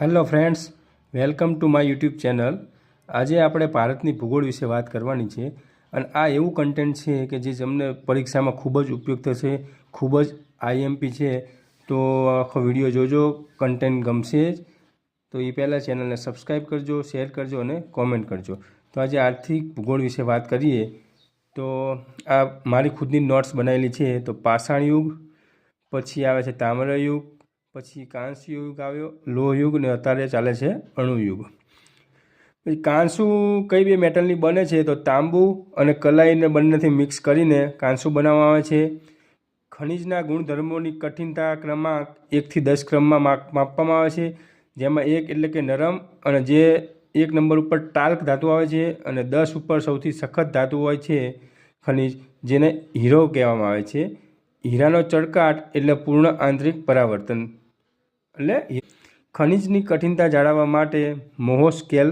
Hello friends, welcome to my YouTube channel. આજે આપણે ભારતની ભૂગોળ વિશે વાત કરવાની છે અને આ એવું કન્ટેન્ટ છે કે જે તમને પરીક્ષામાં ખૂબ જ ઉપયોગ થશે, ખૂબ જ આઈએમપી છે. તો આખો વીડિયો જોજો કન્ટેન્ટ ગમશે જ. તો એ પહેલાં ચેનલને સબસ્ક્રાઈબ કરજો શેર કરજો અને કોમેન્ટ કરજો. તો આજે આર્થિક ભૂગોળ વિશે વાત કરીએ. તો આ મારી ખુદની નોટ્સ બનાવેલી છે. તો પાષાણ યુગ, પછી આવે છે તામ્ર યુગ પછી કાંસ્ય યુગ આવ્યો, લોહ યુગ ને અત્યારે ચાલે છે અણુ યુગ. પછી કાંસુ કઈ બે મેટલની બને છે તો તાંબુ અને કલાઈને બંનેથી મિક્સ કરીને કાંસુ બનાવવામાં આવે છે. ખનિજના ગુણધર્મોની કઠિનતા ક્રમાંક એકથી દસ ક્રમમાં માપ, માપવામાં આવે છે. જેમાં એક એટલે કે નરમ અને જે એક નંબર ઉપર ટાલ્ક ધાતુ આવે છે અને દસ ઉપર સૌથી સખત ધાતુ હોય છે ખનિજ, જેને હીરો કહેવામાં આવે છે. હીરાનો ચળકાટ એટલે પૂર્ણ આંતરિક પરાવર્તન. એટલે ખનિજની કઠિનતા જાળવવા માટે મોહો સ્કેલ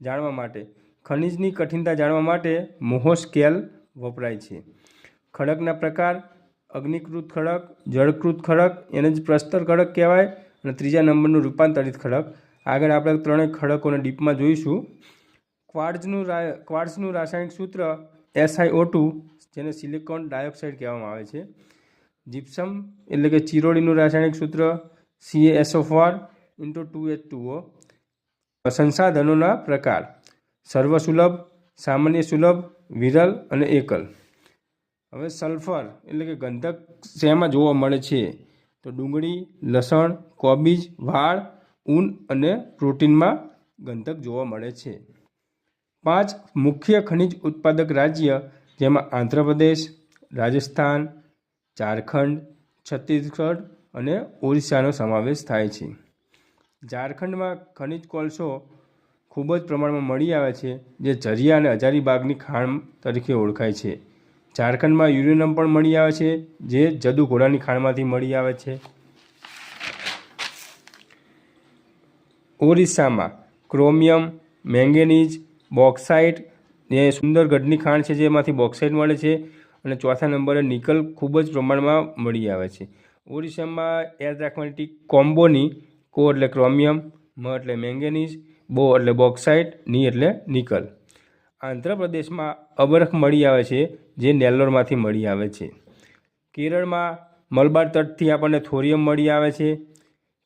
જાણવા માટે. ખનિજની કઠિનતા જાણવા માટે મોહો સ્કેલ વપરાય છે. ખડકના પ્રકાર, અગ્નિકૃત ખડક, જળકૃત ખડક, એને જ પ્રસ્તર ખડક કહેવાય અને ત્રીજા નંબરનું રૂપાંતરિત ખડક. આગળ આપણે ત્રણેય ખડકોને ડીપમાં જોઈશું. ક્વાર્ટ્ઝનું ક્વાર્ટ્ઝનું રાસાયણિક સૂત્ર એસઆઈઓ ટુ, જેને સિલિકોન ડાયોક્સાઇડ કહેવામાં આવે છે. જીપ્સમ એટલે કે ચિરોડીનું રાસાયણિક સૂત્ર CASO four into two H two O સંસાધનોના પ્રકાર. સર્વસુલભ, સામાન્ય સુલભ, વિરલ અને એકલ. હવે સલ્ફર એટલે કે ગંધક શેમાં જોવા મળે છે? તો ડુંગળી, લસણ, કોબીજ, વાળ, ઊન અને પ્રોટીનમાં ગંધક જોવા મળે છે. પાંચ મુખ્ય ખનિજ ઉત્પાદક રાજ્ય જેમાં આંધ્રપ્રદેશ, રાજસ્થાન, ઝારખંડ, છત્તીસગઢ અને ઓરિસ્સાનો સમાવેશ થાય છે. ઝારખંડમાં ખનિજ કોલસો ખૂબ જ પ્રમાણમાં મળી આવે છે, જે ઝરિયા અને હજારીબાગની ખાણ તરીકે ઓળખાય છે. ઝારખંડમાં યુરેનિયમ પણ મળી આવે છે, જે જદુ ઘોડાની ખાણમાંથી મળી આવે છે. ઓરિસ્સામાં ક્રોમિયમ, મેંગેનીઝ, બોક્સાઇટ જે સુંદરગઢની ખાણ છે, જેમાંથી બોક્સાઇટ મળે છે અને ચોથા નંબરે નિકલ ખૂબ જ પ્રમાણમાં મળી આવે છે. ઓરિસ્સામાં યાદ રાખવાની ટીક કોમ્બોની કો એટલે ક્રોમિયમ, મ એટલે મેંગેનીઝ, બો એટલે બોક્સાઇટ, ની એટલે નિકલ. આંધ્રપ્રદેશમાં અબરખ મળી આવે છે, જે નેલ્લોરમાંથી મળી આવે છે. કેરળમાં મલબાર તટથી આપણને થોરિયમ મળી આવે છે.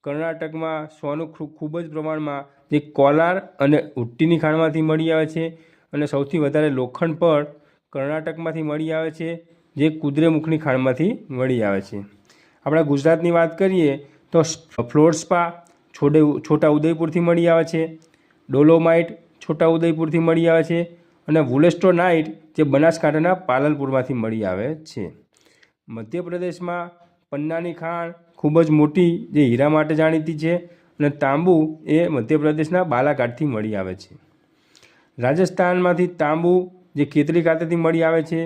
કર્ણાટકમાં સોનું ખૂબ જ પ્રમાણમાં જે કોલાર અને ઉટ્ટીની ખાણમાંથી મળી આવે છે અને સૌથી વધારે લોખંડ પણ કર્ણાટકમાંથી મળી આવે છે, જે કુદરેમુખની ખાણમાંથી મળી આવે છે. આપણા ગુજરાતની વાત કરીએ તો ફ્લોર સ્પા છોડે, છોટા ઉદયપુરથી મળી આવે છે. ડોલોમાઇટ છોટા ઉદયપુરથી મળી આવે છે અને વુલેસ્ટોનાઇટ જે બનાસકાંઠાના પાલનપુરમાંથી મળી આવે છે. મધ્યપ્રદેશમાં પન્નાની ખાણ ખૂબ જ મોટી જે હીરા માટે જાણીતી છે અને તાંબુ એ મધ્યપ્રદેશના બાલાઘાટથી મળી આવે છે. રાજસ્થાનમાંથી તાંબુ જે ખેતરી ખાતેથી મળી આવે છે,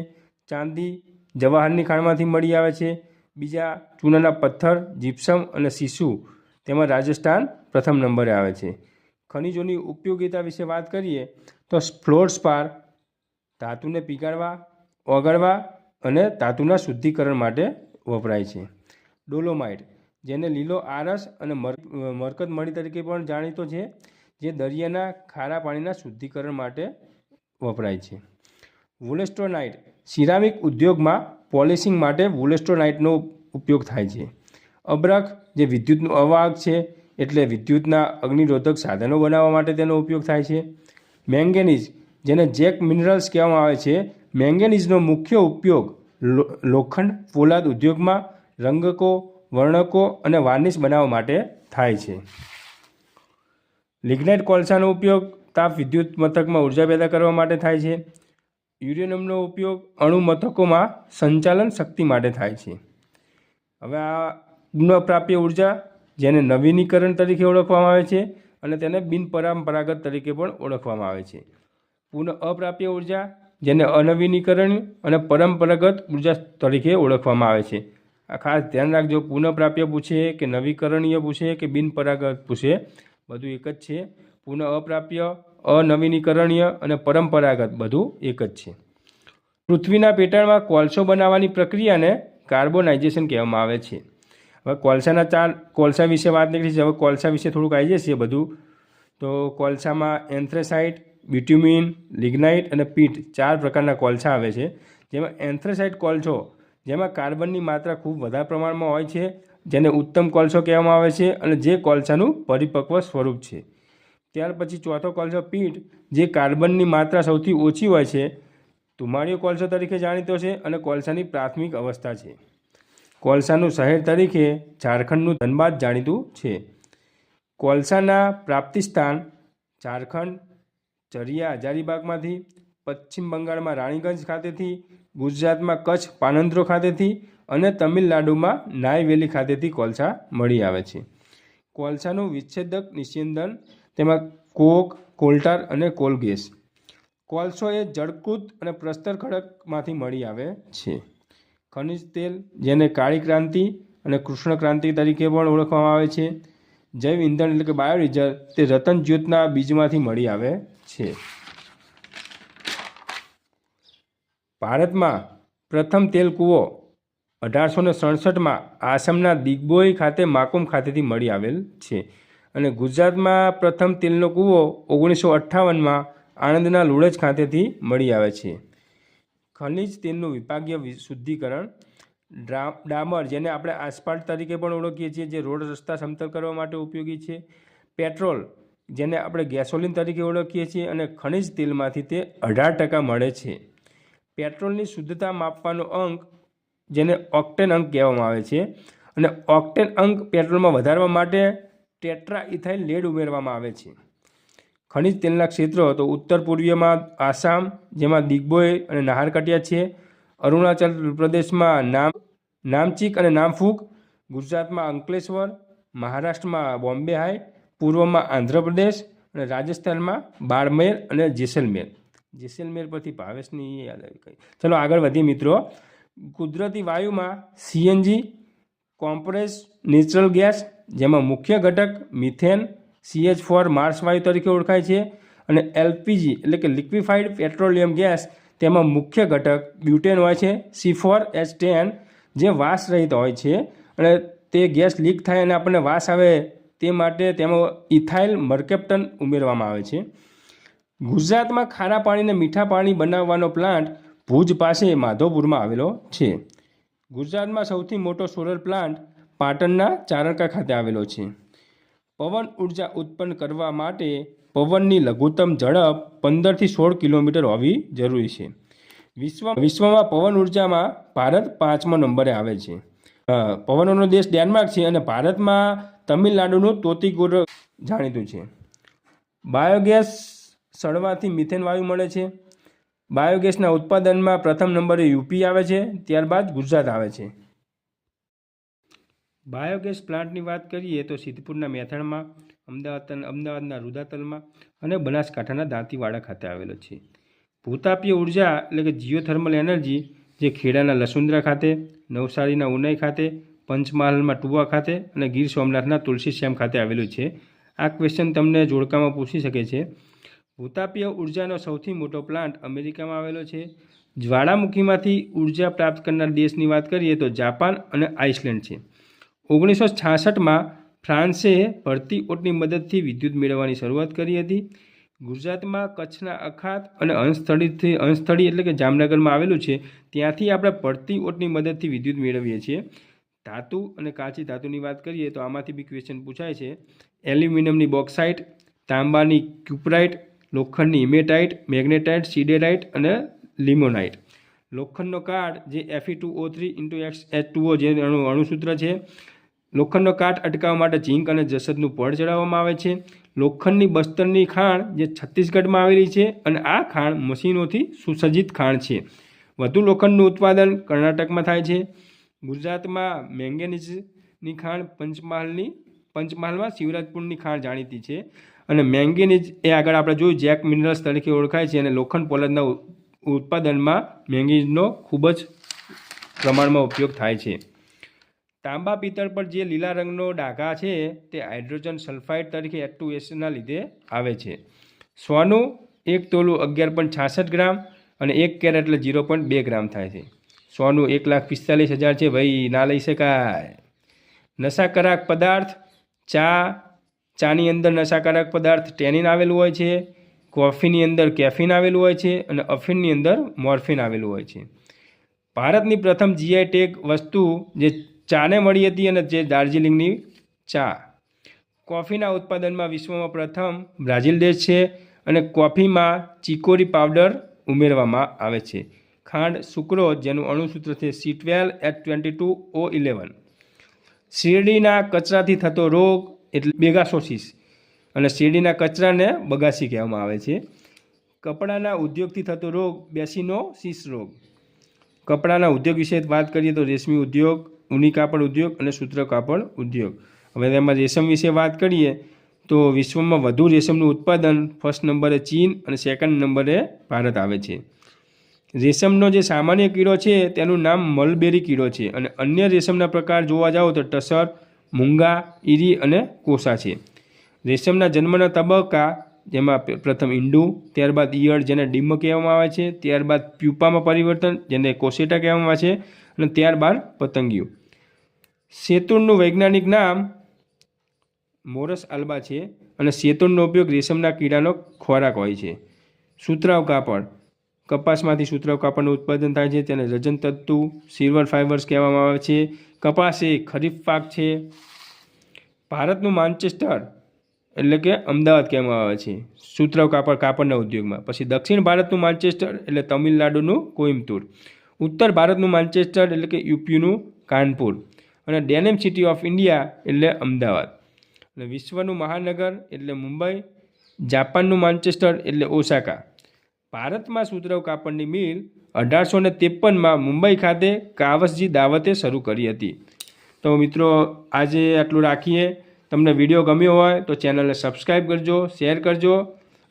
ચાંદી જવાહરની ખાણમાંથી મળી આવે છે બીજા ચૂનાના પથ્થર જીપ્સમ અને સીસુ તેમાં રાજસ્થાન પ્રથમ નંબરે આવે છે. ખનિજોની ઉપયોગિતા વિશે વાત કરીએ તો ફ્લોર સ્પાર ધાતુને પીગાળવા, ઓગાળવા અને ધાતુના શુદ્ધિકરણ માટે વપરાય છે. ડોલોમાઇટ, જેને લીલો આરસ અને મર, મરકત મણી તરીકે પણ જાણીતો છે, જે દરિયાના ખારા પાણીના શુદ્ધિકરણ માટે વપરાય છે. વુલેસ્ટોનાઇટ સિરામિક ઉદ્યોગમાં પોલિશિંગ માટે વોલેસ્ટોનાઇટનો ઉપયોગ થાય છે. અબ્રખ, જે વિદ્યુતનું અવાહક છે, એટલે વિદ્યુતના અગ્નિરોધક સાધનો બનાવવા માટે તેનો ઉપયોગ થાય છે. મેંગેનીઝ, જેને જેક મિનરલ્સ કહેવામાં આવે છે, મેંગેનીઝનો મુખ્ય ઉપયોગ લોખંડ પોલાદ ઉદ્યોગમાં રંગકો, વર્ણકો અને વાર્નિશ બનાવવા માટે થાય છે. લિગ્નાઇટ કોલસાનો ઉપયોગ તાપ વિદ્યુત મથકમાં ઊર્જા પેદા કરવા માટે થાય છે. યુરેનિયમનો ઉપયોગ અણુ મથકોમાં સંચાલન શક્તિ માટે થાય છે. હવે આ પુનઃપ્રાપ્ય ઊર્જા જેને નવીનીકરણ તરીકે ઓળખવામાં આવે છે અને તેને બિનપરંપરાગત તરીકે પણ ઓળખવામાં આવે છે. પુનઃ અપ્રાપ્ય ઊર્જા જેને અનવીનીકરણ અને પરંપરાગત ઊર્જા તરીકે ઓળખવામાં આવે છે. આ ખાસ ધ્યાન રાખજો, પુનઃપ્રાપ્ય પૂછે કે નવીકરણીય પૂછે કે બિનપરાગત પૂછે, બધું એક જ છે. પુનઃ અપ્રાપ્ય અનવીનીકરણીય અને પરંપરાગત બધું એક જ છે. પૃથ્વીના પેટાળમાં કોલસો બનાવવાની પ્રક્રિયાને કાર્બોનાઇઝેશન કહેવામાં આવે છે. હવે કોલસાના ચાર, કોલસા વિશે વાત નીકળી છે. હવે કોલસા વિશે થોડુંક આવી જશે બધું. તો કોલસામાં એન્થ્રેસાઇટ, બિટ્યુમિન, લિગ્નાઇટ અને પીટ ચાર પ્રકારના કોલસા આવે છે. જેમાં એન્થ્રેસાઇટ કોલસો, જેમાં કાર્બનની માત્રા ખૂબ વધારે પ્રમાણમાં હોય છે, જેને ઉત્તમ કોલસો કહેવામાં આવે છે અને જે કોલસાનું પરિપક્વ સ્વરૂપ છે. ત્યાર પછી ચોથો કોલસો પીટ જે કાર્બનની માત્રા સૌથી ઓછી હોય છે. ધુમાડીઓ કોલસો તરીકે જાણીતો છે અને કોલસાની પ્રાથમિક અવસ્થા છે. કોલસાનું શહેર તરીકે ઝારખંડનું ધનબાદ જાણીતું છે. કોલસાના પ્રાપ્તિ સ્થાન ઝારખંડ, ચરિયા હજારીબાગમાંથી પશ્ચિમ બંગાળમાં રાણીગંજ ખાતેથી, ગુજરાતમાં કચ્છ પાનંદ્રો ખાતેથી અને તમિલનાડુમાં નાયવેલી ખાતેથી કોલસા મળી આવે છે. કોલસાનું વિચ્છેદક નિસ્યંદન તેમાં કોક, કોલ્ટાર અને કોલગેસ કોલસો એ જળકૃત અને પ્રસ્તર ખડકમાંથી મળી આવે છે. ખનિજ તેલ, જેને કાળી ક્રાંતિ અને કૃષ્ણ ક્રાંતિ તરીકે પણ ઓળખવામાં આવે છે. જૈવ ઇંધણ એટલે કે બાયોડીઝલ તે રતન જ્યોતના બીજમાંથી મળી આવે છે. ભારતમાં પ્રથમ તેલ કૂવો અઢારસો ને સડસઠમાં આસામના દિગ્બોઈ ખાતે માકુમ ખાતેથી મળી આવેલ છે. અને ગુજરાતમાં પ્રથમ તેલનો કૂવો ઓગણીસો અઠ્ઠાવનમાં આણંદના લુળજ ખાતેથી મળી આવે છે. ખનિજ તેલનું વિભાગીય શુદ્ધિકરણ ડામર જેને આપણે આસપાલ્ટ તરીકે પણ ઓળખીએ છીએ, જે રોડ રસ્તા સમતલ કરવા માટે ઉપયોગી છે. પેટ્રોલ જેને આપણે ગેસોલિન તરીકે ઓળખીએ છીએ અને ખનિજ તેલમાંથી તે અઢાર ટકા મળે છે. પેટ્રોલની શુદ્ધતા માપવાનો અંક જેને ઓક્ટેન અંક કહેવામાં આવે છે. અને ઓક્ટેન અંક પેટ્રોલમાં વધારવા માટે ટેટ્રા ઇથાઇલ લેડ ઉમેરવામાં આવે છે. ખનિજ તેલના ક્ષેત્રો તો ઉત્તર પૂર્વીયમાં આસામ, જેમાં દિગ્બોય અને નાહરકટિયા છે. અરુણાચલ પ્રદેશમાં નામ, નામચીક અને નામફૂક, ગુજરાતમાં અંકલેશ્વર, મહારાષ્ટ્રમાં બોમ્બે હાઈ, પૂર્વમાં આંધ્રપ્રદેશ અને રાજસ્થાનમાં બાડમેર અને જેસલમેર. જેસલમેર પરથી ભાવેશની યાદ આવી ગઈ. ચલો આગળ વધીએ મિત્રો. કુદરતી વાયુમાં સીએનજી કોમ્પ્રેસ નેચરલ ગેસ, જેમાં મુખ્ય ઘટક મિથેન સીએચ ફોર માર્સ વાયુ તરીકે ઓળખાય છે, અને એલપીજી એટલે કે લિક્વિફાઈડ પેટ્રોલિયમ ગેસ, તેમાં મુખ્ય ઘટક બ્યુટેન હોય છે સી ફોર એચ ટેન જે વાસ રહિત હોય છે, અને તે ગેસ લીક થાય અને આપણને વાસ આવે તે માટે તેમાં ઇથાઇલ મર્કેપ્ટન ઉમેરવામાં આવે છે. ગુજરાતમાં ખારા પાણીને મીઠા પાણી બનાવવાનો પ્લાન્ટ ભુજ પાસે માધવપુરમાં આવેલો છે. ગુજરાતમાં સૌથી મોટો સોલર પ્લાન્ટ પાટણના ચારણકા ખાતે આવેલો છે. પવન ઊર્જા ઉત્પન્ન કરવા માટે પવનની લઘુત્તમ ઝડપ પંદરથી સોળ કિલોમીટર હોવી જરૂરી છે. વિશ્વ વિશ્વમાં પવન ઉર્જામાં ભારત પાંચમા નંબરે આવે છે. પવનોનો દેશ ડેનમાર્ક છે અને ભારતમાં તમિલનાડુનું તોતિગુર જાણીતું છે. બાયોગેસ સળવાથી મિથેન વાયુ મળે છે. બાયોગેસના ઉત્પાદનમાં પ્રથમ નંબરે યુપી આવે છે, ત્યારબાદ ગુજરાત આવે છે. બાયોગેસ પ્લાન્ટની વાત કરીએ તો સિદ્ધપુરના મેથાણમાં અમદાવાદ અમદાવાદના રુદાતલમાં અને બનાસકાંઠાના દાંતીવાડા ખાતે આવેલો છે. ભૂતાપીય ઊર્જા એટલે કે જીઓથર્મલ એનર્જી જે ખેડાના લસુંદરા ખાતે, નવસારીના ઉનાઈ ખાતે પંચમહાલમાં ટુવા ખાતે અને ગીર સોમનાથના તુલસી શ્યામ ખાતે આવેલું છે. આ ક્વેશ્ચન તમને જોડકામાં પૂછી શકે છે ભૂતાપીય ઉર્જાનો સૌથી મોટો પ્લાન્ટ અમેરિકામાં આવેલો છે. જ્વાળામુખીમાંથી ઊર્જા પ્રાપ્ત કરનાર દેશની વાત કરીએ તો જાપાન અને આઇસલેન્ડ છે. ઓગણીસો છાસઠમાં ફ્રાન્સે ભરતી ઓટની મદદથી વિદ્યુત મેળવવાની શરૂઆત કરી હતી. ગુજરાતમાં કચ્છના અખાત અને અંશસ્થળીથી અંશસ્થળી એટલે કે જામનગરમાં આવેલું છે, ત્યાંથી આપણે પડતી ઓટની મદદથી વિદ્યુત મેળવીએ છીએ. ધાતુ અને કાચી ધાતુની વાત કરીએ તો આમાંથી બી ક્વેશ્ચન પૂછાય છે. એલ્યુમિનિયમની બોક્સાઇટ, તાંબાની ક્યુપરાઇટ લોખંડની ઇમેટાઇટ, મેગ્નેટાઇટ, સિડેરાઇટ અને લિમોનાઇટ. લોખંડનો કાટ જે FE two O three into X H two O જે અણુ, અણુસૂત્ર છે, લોખંડનો કાટ અટકાવવા માટે ઝીંક અને જસદનું પડ ચડાવવામાં આવે છે. લોખંડની બસ્તરની ખાણ જે છત્તીસગઢમાં આવેલી છે અને આ ખાણ મશીનોથી સુસજ્જિત ખાણ છે. વધુ લોખંડનું ઉત્પાદન કર્ણાટકમાં થાય છે. ગુજરાતમાં મેંગેનીઝની ખાણ પંચમહાલની, પંચમહાલમાં શિવરાજપુરની ખાણ જાણીતી છે. અને મેંગેનીઝ એ આગળ આપણે જોયું, જેક મિનરલ્સ તરીકે ઓળખાય છે અને લોખંડ પોલાદના ઉત્પાદનમાં મેંગેનીઝનો ખૂબ જ પ્રમાણમાં ઉપયોગ થાય છે. તાંબા પિત્તળ પર જે લીલા રંગનો ડાઘા છે, તે હાઇડ્રોજન સલ્ફાઇડ તરીકે એચ એસના લીધે આવે છે. સોનું એક તોલું અગિયાર પોઈન્ટ છાસઠ ગ્રામ અને એક કેરેટ એટલે ઝીરો પોઈન્ટ બે ગ્રામ થાય છે. સોનું એક લાખ પિસ્તાલીસ હજાર છે, ભાઈ ના લઈ શકાય. નશાકરાક પદાર્થ, ચા ચાની અંદર નશાકારક પદાર્થ ટેનિન આવેલું હોય છે, કોફીની અંદર કેફીન આવેલું હોય છે અને અફીનની અંદર મોર્ફિન આવેલું હોય છે. ભારતની પ્રથમ જીઆઈ ટેગ વસ્તુ જે ચાને મળી હતી અને જે દાર્જિલિંગની ચા. કોફીના ઉત્પાદનમાં વિશ્વમાં પ્રથમ બ્રાઝિલ દેશ છે અને કોફીમાં ચિકોરી પાવડર ઉમેરવામાં આવે છે. ખાંડ સુક્રોઝ જેનું અણુસૂત્ર છે C twelve H twenty two O eleven શેરડીના કચરાથી થતો રોગ એટલે બેગાસોસિસ અને શેરડીના કચરાને બગાસી કહેવામાં આવે છે. કપડાના ઉદ્યોગથી થતો રોગ, બેસિનોસિસ રોગ. કપડાના ઉદ્યોગ વિશે વાત કરીએ તો રેશમી ઉદ્યોગ, ઊની કાપડ ઉદ્યોગ અને સૂત્ર કાપડ ઉદ્યોગ. હવે તેમાં રેશમ વિશે વાત કરીએ તો વિશ્વમાં વધુ રેશમનું ઉત્પાદન ફર્સ્ટ નંબરે ચીન અને સેકન્ડ નંબરે ભારત આવે છે. રેશમનો જે સામાન્ય કીડો છે તેનું નામ મલબેરી કીડો છે અને અન્ય રેશમના પ્રકાર જોવા જાઓ તો ટસર મૂંગા, ઈરી અને કોસા છે. રેશમના જન્મના તબક્કા, જેમાં પ્રથમ ઈંડું, ત્યારબાદ ઈયળ જેને ડીમ કહેવામાં આવે છે, ત્યારબાદ પ્યુપામાં પરિવર્તન જેને કોસેટા કહેવામાં આવે છે, અને ત્યારબાદ પતંગિયું. શેતુણનું વૈજ્ઞાનિક નામ મોરસ આલ્બા છે, અને શેતુણનો ઉપયોગ રેશમના કીડાનો ખોરાક હોય છે. સુતરાવ કાપડ. કપાસમાંથી સુતરાવ કાપડનું ઉત્પાદન થાય છે, તેને રજન તત્તુ સિલ્વર ફાઇબર્સ કહેવામાં આવે છે કપાસ એ ખરીફ પાક છે. ભારતનું માન્ચેસ્ટર એટલે કે અમદાવાદ કહેવામાં આવે છે. સુતરાવ કાપડ, કાપડના ઉદ્યોગમાં. પછી દક્ષિણ ભારતનું માન્ચેસ્ટર એટલે તમિલનાડુનું કોઇમ્બતુર. ઉત્તર ભારતનું માન્ચેસ્ટર એટલે કે યુપીનું કાનપુર. અને ડેનિમ સિટી ઓફ ઇન્ડિયા એટલે અમદાવાદ. અને વિશ્વનું મહાનગર એટલે મુંબઈ. જાપાનનું માન્ચેસ્ટર એટલે ઓસાકા. ભારતમાં સુતરાવ કાપડની મિલ અઢારસો ને ત્રેપનમાં મુંબઈ ખાતે કાવસજી દાવતે શરૂ કરી હતી. તો મિત્રો, આજે આટલું રાખીએ. તમને વીડિયો ગમ્યો હોય તો ચેનલને સબસ્ક્રાઈબ કરજો, શેર કરજો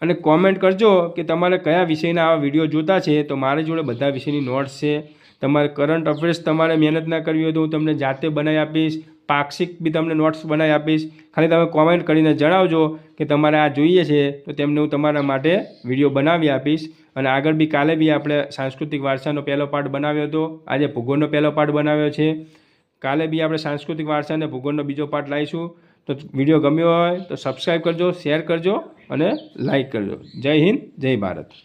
અને કોમેન્ટ કરજો કે તમારે કયા વિષયના આવા વીડિયો જોતા છે. તો મારી જોડે બધા વિષયની નોટ્સ છે. તમારે કરંટ અફેર્સ તમારે મહેનત ના કરવી હોય તો હું તમને જાતે બનાવી આપીશ. પાક્ષિક બી તમને નોટ્સ બનાવી આપીશ. ખાલી તમે કોમેન્ટ કરીને જણાવજો કે તમારે આ જોઈએ છે, તો તેમને હું તમારા માટે વીડિયો બનાવી આપીશ. અને આગળ બી કાલે બી આપણે સાંસ્કૃતિક વારસાનો પહેલો પાર્ટ બનાવ્યો હતો. આજે ભૂગોળનો પહેલો પાર્ટ બનાવ્યો છે. કાલે બી આપણે સાંસ્કૃતિક વારસા અને ભૂગોળનો બીજો પાર્ટ લાવીશું. તો વીડિયો ગમ્યો હોય તો સબસ્ક્રાઈબ કરજો શેર કરજો અને લાઈક કરજો. જય હિન્દ, જય ભારત.